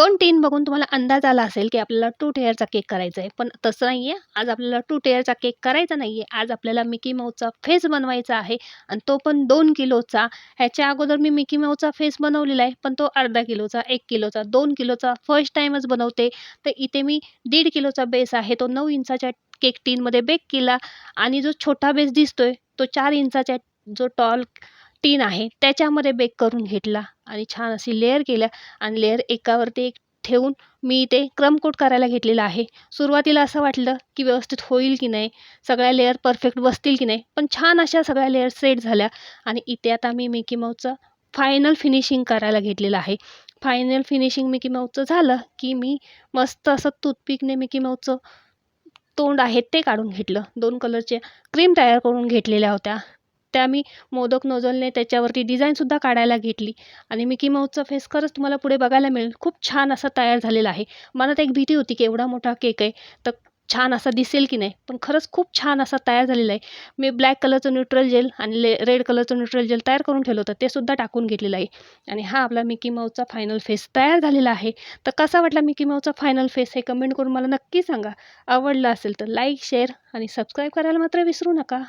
दोन टीन बघून तुम्हाला अंदाज आला असेल की आपल्याला टू टेअरचा केक करायचा आहे पण तसं नाही आहे आज आपल्याला टू टेअरचा केक करायचा नाही आहे आज आपल्याला मिकी माऊचा फेस बनवायचा आहे आणि तो पण दोन किलोचा. ह्याच्या अगोदर मी मिकी माऊचा फेस बनवलेला आहे पण तो अर्धा किलोचा एक किलोचा दोन किलोचा फर्स्ट टाईमच बनवते. तर इथे मी दीड किलोचा बेस आहे. तो नऊ इंचाच्या केक टीनमध्ये बेक केला आणि जो छोटा बेस दिसतोय तो चार इंचाच्या जो टॉल टीन आहे त्याच्यामध्ये बेक करून घेतला आणि छान अशी लेअर केल्या आणि लेअर एकावरती एक ठेवून मी ते क्रमकोट करायला घेतलेलं आहे. सुरुवातीला असं वाटलं की व्यवस्थित होईल की नाही सगळ्या लेअर परफेक्ट बसतील की नाही पण छान अशा सगळ्या लेअर सेट झाल्या आणि इथे आता मी मिकी माऊचं फायनल फिनिशिंग करायला घेतलेलं आहे. फायनल फिनिशिंग मिकी माऊचं झालं की मी मस्त असं टूथपिकने मिकी माऊचं तोंड आहे ते काढून घेतलं. दोन कलरच्या क्रीम तयार करून घेतलेल्या होत्या. त्या मी मोदक नोझलने त्याच्यावरती डिझाईनसुद्धा काढायला घेतली. आणि मिकी माऊसचा फेस खरंच तुम्हाला पुढे बघायला मिळेल. खूप छान असा तयार झालेला आहे. मनात एक भीती होती की एवढा मोठा केक आहे तर छान असा दिसेल की नाही? पण खरंच खूप छान असा तयार झालेला आहे. मी ब्लॅक कलरचं न्यूट्रल जेल आणि ले रेड कलरचं न्यूट्रल जेल तयार करून ठेवलं होतं. ते सुद्धा टाकून घेतलेलं आहे. आणि हा आपला मिकी माऊसचा फायनल फेस तयार झालेला आहे. तर कसा वाटला मिकी माऊसचा फायनल फेस हे कमेंट करून मला नक्की सांगा. आवडला असेल तर लाईक शेअर आणि सबस्क्राईब करायला मात्र विसरू नका.